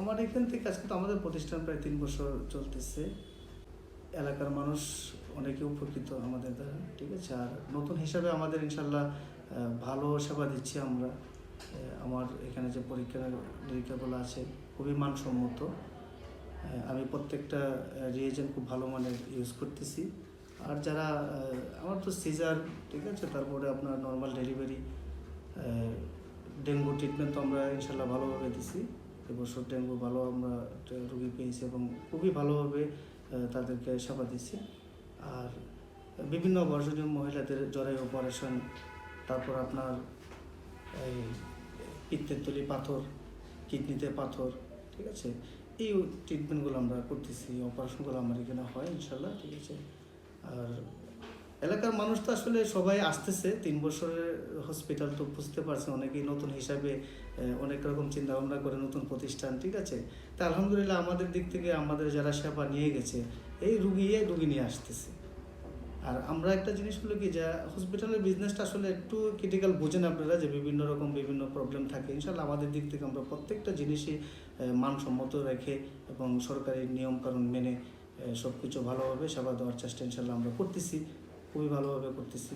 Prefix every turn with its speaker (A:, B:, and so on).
A: আমার এখান থেকে আজকে তো আমাদের প্রতিষ্ঠান প্রায় তিন বছর চলতেছে। এলাকার মানুষ অনেকে উপকৃত আমাদের দ্বারা, ঠিক আছে? আর নতুন হিসাবে আমাদের ইনশাল্লাহ ভালো সেবা দিচ্ছি আমরা। আমার এখানে যে পরীক্ষা নিরীক্ষাগুলো আছে, খুবই মানসম্মত। আমি প্রত্যেকটা রিয়েজেন্ট খুব ভালো মানের ইউজ করতেছি। আর যারা আমার তো সিজার ঠিক আছে? তারপরে আপনার নর্মাল ডেলিভারি ডেঙ্গু ট্রিটমেন্ট তো আমরা ইনশাল্লাহ ভালোভাবে দিছি। এবছর ডেঙ্গু ভালো, আমরা রুগী পেয়েছি এবং খুবই ভালোভাবে তাদেরকে সেবা দিচ্ছি। আর বিভিন্ন বর্ষণীয় মহিলাদের জরায়ু অপারেশন তারপর আপনার এই পিত্তের তলি পাথর, কিডনিতে পাথর, ঠিক আছে? এই ট্রিটমেন্টগুলো আমরা করতেছি অপারেশনগুলো আমার এখানে হয় ইনশাল্লাহ ঠিক আছে? আর এলাকার মানুষ তো আসলে সবাই আসতেছে, তিন বছরের হসপিটাল তো বুঝতে পারছে অনেকেই নতুন হিসাবে অনেক রকম চিন্তা ভাবনা করে নতুন প্রতিষ্ঠান, ঠিক আছে? তা আলহামদুলিল্লাহ আমাদের দিক থেকে আমাদের যারা সেবা নিয়ে গেছে, এই রুগী রুগী নিয়ে আসতেছে। আর আমরা একটা জিনিস হলো কি, যা হসপিটালের বিজনেসটা আসলে একটু ক্রিটিক্যাল বোঝেন আপনারা যে বিভিন্ন রকম বিভিন্ন প্রবলেম থাকে। ইনশাল্লাহ আমাদের দিক থেকে আমরা প্রত্যেকটা জিনিসই মানসম্মত রেখে এবং সরকারি নিয়মকানুন মেনে সব কিছু ভালোভাবে সেবা দেওয়ার চেষ্টা ইনশাল্লাহ আমরা করতেছি। খুবই ভালোভাবে করতেছি।